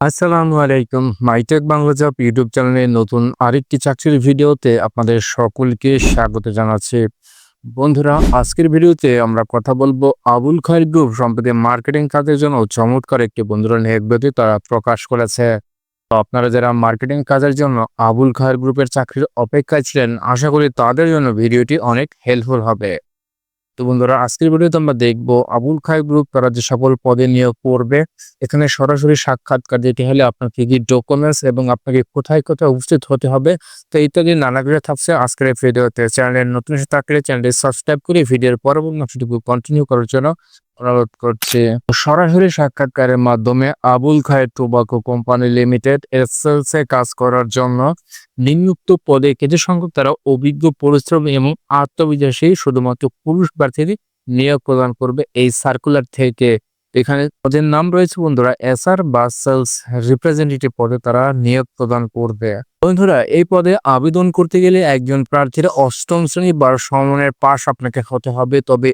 আসসালামু আলাইকুম। MyTech Bangla job YouTube চ্যানেলে নতুন আরেকটি চাকরির ভিডিওতে আপনাদের সকলকে স্বাগত জানাচ্ছি। বন্ধুরা, আজকের ভিডিওতে আমরা কথা বলব আবুল খায়ের গ্রুপ সম্প্রতি মার্কেটিং কাজের জন্য চমৎকার একটি বন্ধুরা নিয়োগ বিজ্ঞপ্তি তারা প্রকাশ করেছে। তো আপনারা যারা মার্কেটিং কাজের জন্য আবুল খায়ের গ্রুপের চাকরির অপেক্ষায় ছিলেন, আশা করি তাদের জন্য ভিডিওটি অনেক হেল্পফুল হবে। তো বন্ধুরা, আজকের ভিডিওতে আমরা দেখব আবুল খায় গ্রুপ তারা যে সকল পদে নিয়োগ করবে, এখানে সরাসরি সাক্ষাৎকার দিতে হলে আপনাকে কি ডকুমেন্টস এবং আপনাকে কোথায় কোথায় উপস্থিত হতে হবে, তো ইত্যাদি নানা বিষয় থাকছে আজকের ভিডিওতে। চ্যানেলের নতুন এসে থাকলে চ্যানেলটি সাবস্ক্রাইব করে ভিডিওর পরবর্তী অংশটুকু কন্টিনিউ করার জন্য অনুরোধ করছি। সরাসরি সাক্ষাৎকারের মাধ্যমে Abul Khair tobacco company limited এসএলস এ কাজ করার জন্য নিম্নুক্ত পদে কিছু সংখ্যক তারা অভিজ্ঞ, পরিশ্রমী এবং আত্মবিশ্বাসী শুধুমাত্র পুরুষ প্রার্থীদের নিয়োগ প্রদান করবে এই সার্কুলার থেকে। এখানে পদের নাম রয়েছে বন্ধুরা, এস আর বা সেলস রিপ্রেজেন্টেটিভ পদে তারা নিয়োগ প্রদান করবে। বন্ধুরা, এই পদে আবেদন করতে গেলে একজন প্রার্থীর অষ্টম শ্রেণি বা সমনের পাশ আপনাকে হতে হবে, তবে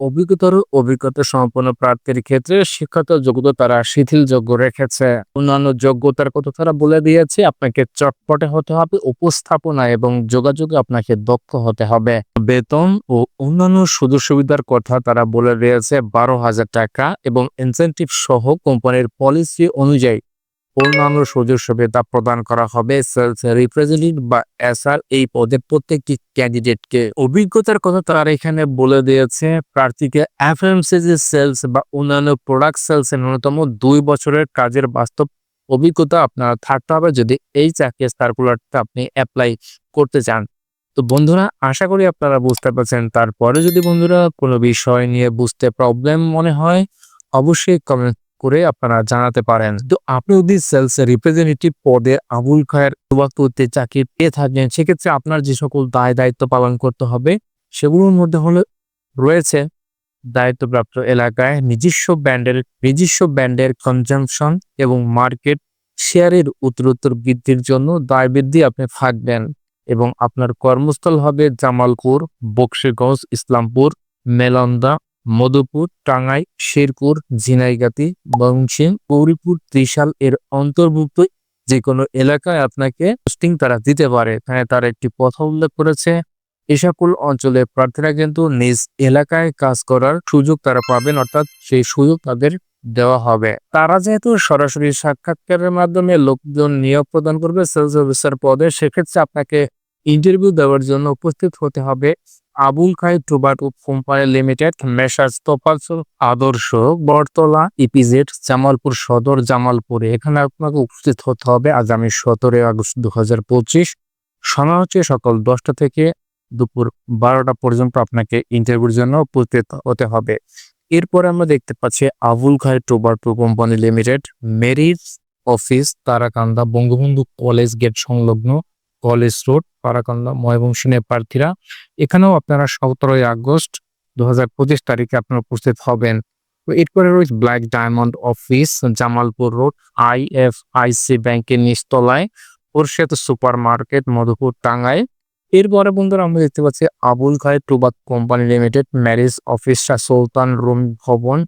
অভিজ্ঞতার অভিজ্ঞতা সম্পন্ন প্রার্থীর ক্ষেত্রে শিক্ষাগত যোগ্যতা তারা শিথিলযোগ্য রেখেছে। অন্যান্য যোগ্যতার কথা তারা বলে দিয়েছে, আপনাকে চটপটে হতে হবে, উপস্থাপনা এবং যোগাযোগে আপনাকে দক্ষ হতে হবে। বেতন ও অন্যান্য সুযোগ সুবিধার কথা তারা বলে দিয়েছে, বারো হাজার টাকা এবং ইনসেন্টিভ সহ কোম্পানির পলিসি অনুযায়ী অন্যান্য সুযোগ সুবিধা প্রদান করা হবে সেলস রিপ্রেজেন্টেটিভ বা এসআর এই পদের প্রত্যেকটি ক্যান্ডিডেটকে অভিজ্ঞতার কথা তারা এখানে বলে দিয়েছে, প্রার্থীকে এফএমসিজি সেলস বা অন্যান্য প্রোডাক্ট সেলস ন্যূনতম দুই বছরের কাজের বাস্তব অভিজ্ঞতা আপনার থাকতে হবে যদি এই চাকরির সার্কুলারটা আপনি অ্যাপ্লাই করতে চান। তো বন্ধুরা, আশা করি আপনারা বুঝতে পারছেন। তারপরে যদি বন্ধুরা কোনো বিষয় নিয়ে বুঝতে প্রবলেম মনে হয়, অবশ্যই কমেন্ট করে আপনারা জানাতে পারেন। তো আপনি যদি সেলস রিপ্রেজেন্টেটিভ পদে আবুল খায়ের করতে চাকরি পেয়ে থাকেন, সেক্ষেত্রে আপনার যে সকল দায় দায়িত্ব পালন করতে হবে, সেগুলোর মধ্যে হলো রয়েছে দায়িত্বপ্রাপ্ত এলাকায় নিজস্ব ব্র্যান্ডের নিজস্ব ব্র্যান্ডের কনজামশন এবং মার্কেট শেয়ারের উত্তরোত্তর বৃদ্ধির জন্য দায় বৃদ্ধি আপনি থাকবেন এবং আপনার কর্মস্থল হবে জামালপুর, বক্সিগঞ্জ, ইসলামপুর, মেলন্দা মধুপুর টাঙ্গাই শেরপুর, ঝিনাইগাতি বংশিং গৌরীপুর, ত্রিশাল এর অন্তর্ভুক্ত যে কোনো এলাকায় আপনাকে পোস্টিং তারা দিতে পারে। এখানে তারা একটি কথা উল্লেখ করেছে। এ সকল অঞ্চলে প্রার্থীরা কিন্তু নিজ এলাকায় কাজ করার সুযোগ তারা পাবেন, অর্থাৎ সেই সুযোগ তাদের দেওয়া হবে। তারা যেহেতু সরাসরি সাক্ষাৎকারের মাধ্যমে লোকজন নিয়োগ প্রদান করবে সেলস অফিসার পদে, সেক্ষেত্রে আপনাকে ইন্টারভিউ দেওয়ার জন্য উপস্থিত হতে হবে Abul Khair tobacco company limited, messrs তোপালস আদর্শ, বটতলা ইপিজেড জামালপুর সদর, জামালপুরে। এখানে আপনাকে উপস্থিত হতে হবে আগামী সতেরোই আগস্ট দু হাজার পঁচিশ। সময় হচ্ছে সকাল দশটা থেকে দুপুর বারোটা পর্যন্ত আপনাকে ইন্টারভিউর জন্য উপস্থিত হতে হবে। এরপরে আমরা দেখতে পাচ্ছি Abul Khair tobacco company limited marriage office, Tarakanda, Bangabandhu college gate সংলগ্ন কলেজ রোড, পারাকান্দা, ময়মনসিংহের প্রার্থীরা। এখানেও আপনারা সতেরোই আগস্ট দু হাজার পঁচিশ তারিখে আপনারা উপস্থিত হবেন। এরপরে রয়েছে Black Diamond office Jamalpur road I F IC ব্যাংকের নিচতলায় ওরশেদ সুপার মার্কেট মধুপুর টাঙ্গাই এরপরে বন্ধুরা আমরা দেখতে পাচ্ছি আবুল খায় টুবাক কোম্পানি লিমিটেড, ম্যারেজ অফিসটা সুলতান রুম ভবন।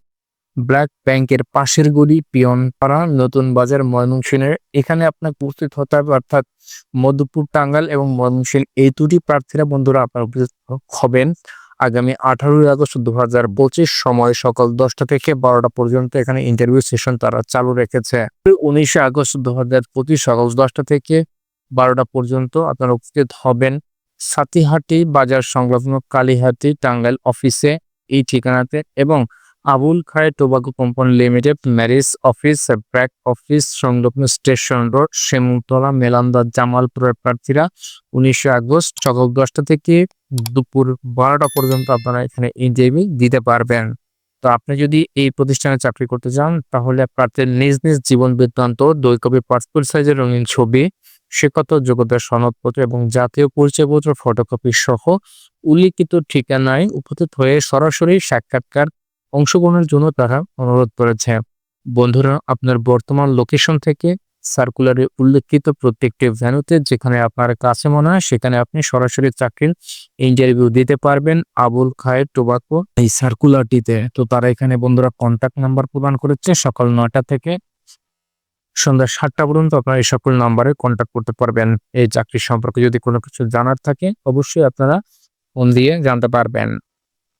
ব্ল্যাক ব্যাংকের পাশের গলি পিয়নপাড়া নতুন বাজার ময়মনসিংহের। এখানে আপনার উপস্থিত হতে হবে, অর্থাৎ মধুপুর টাঙ্গাল এবং ময়মনসিংহ। এই দুটি প্রার্থীরা বন্ধুরা আপনার উপস্থিত হবেন আগামী আঠারোই আগস্ট দু হাজার পঁচিশ সময় সকাল দশটা থেকে বারোটা পর্যন্ত। এখানে ইন্টারভিউ সেশন তারা চালু রেখেছে। উনিশে আগস্ট দু হাজার পঁচিশ সকাল দশটা থেকে বারোটা পর্যন্ত আপনারা উপস্থিত হবেন সাতিহাটি বাজার সংলগ্ন কালীহাটি টাঙ্গাইল অফিসে এই ঠিকানাতে। এবং Abul Khair tobacco company limited marriage office, BRAC office, সংলগ্ন স্টেশন রোড শ্যামতলা মেলান্দা, জামালপুরের প্রার্থীরা উনিশে আগস্ট সকাল দশটা থেকে দুপুর বারোটা পর্যন্ত আপনারা এখানে ইন্টারভিউ দিতে পারবেন। তো আপনি যদি এই প্রতিষ্ঠানে চাকরি করতে চান, তাহলে প্রার্থীর নিজ নিজ জীবন বৃত্তান্ত দুই কপি পাসপোর্ট সাইজের রঙিন ছবি শিক্ষত যোগ্যতার সনদপত্র এবং জাতীয় পরিচয়পত্র, ফটোকপি সহ উল্লিখিত ঠিকানায় উপস্থিত হয়ে সরাসরি সাক্ষাৎকার অংশগ্রহণের জন্য তারা অনুরোধ করেছে। বন্ধুরা, আপনার বর্তমান লোকেশন থেকে সার্কুলারে উল্লেখিত প্রত্যেকটি ভ্যানুতে যেখানে আপনার কাছে মনে হয় সেখানে আপনি সরাসরি চাকরির ইন্টারভিউ দিতে পারবেন। আবুল খায়ের টোবাকো এই সার্কুলারটিতে তো তারা এখানে বন্ধুরা কন্ট্যাক্ট নাম্বার প্রদান করেছে। সকাল নয়টা থেকে সন্ধ্যা সাতটা পর্যন্ত আপনারা এই সকল নাম্বারে কন্ট্যাক্ট করতে পারবেন। এই চাকরি সম্পর্কে যদি কোনো কিছু জানার থাকে, অবশ্যই আপনারা ফোন দিয়ে জানতে পারবেন।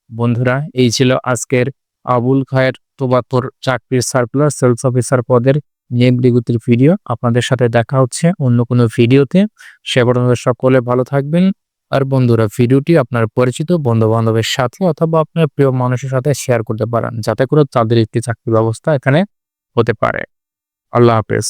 বন্ধুরা, এই ছিল আজকের আবুল খায়ের তোবাতর চাকরির সার্কুলার, সেলস অফিসার পদের নিয়োগ বিজ্ঞপ্তির ভিডিও। আপনাদের সাথে দেখা হচ্ছে অন্য কোনো ভিডিওতে। সে পর্যন্ত সকলে ভালো থাকবেন। আর বন্ধুরা, ভিডিওটি আপনার পরিচিত বন্ধু বান্ধবের সাথে অথবা আপনার প্রিয় মানুষের সাথে শেয়ার করতে পারেন, যাতে করে তাদের একটি চাকরি ব্যবস্থা এখানে হতে পারে। আল্লাহ হাফেজ।